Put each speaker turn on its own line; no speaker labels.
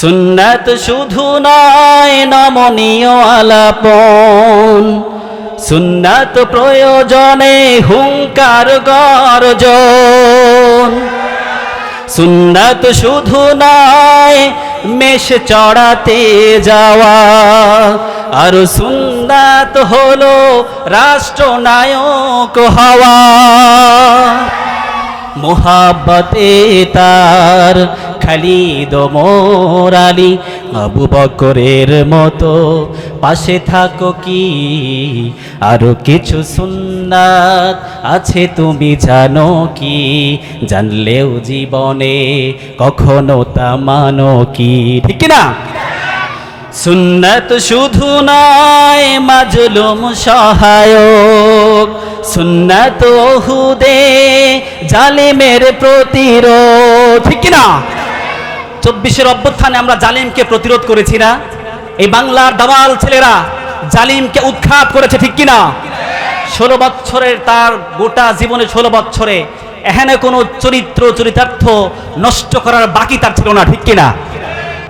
সুন্নাত শুধু নয়, নমনীয় আলাপন। সুন্নাত প্রয়োজনে হুঙ্কার গর্জন। সুন্নাত শুধু নয়, মেষ চড়াতে যাওয়া। আর সুন্নাত হলো রাষ্ট্রনায়ক হওয়া। মোহাব্বতে তার খালিদ মোরালি আবু বকরের মতো। পাশে থাকো কি? আরও কিছু সুন্নাত আছে তুমি জানো কি? জানলেও জীবনে কখনো তা মানো কি? ঠিক না সুন্নত শুধু নয়, মাজলুম সহায়ক। সুন্নত ওহুদে জালিমের প্রতিরোধ। ঠিক না চব্বিশের অভ্যুত্থানে আমরা জালিমকে প্রতিরোধ করেছি না। এই বাংলার দাবাল ছেলেরা জালিমকে উৎখাত করেছে ঠিক কিনা? ষোলো বছরের তার গোটা জীবনে ষোলো বছরে এখানে কোনো চরিত্র, চরিতার্থ নষ্ট করার বাকি তার ছিল না, ঠিক কিনা?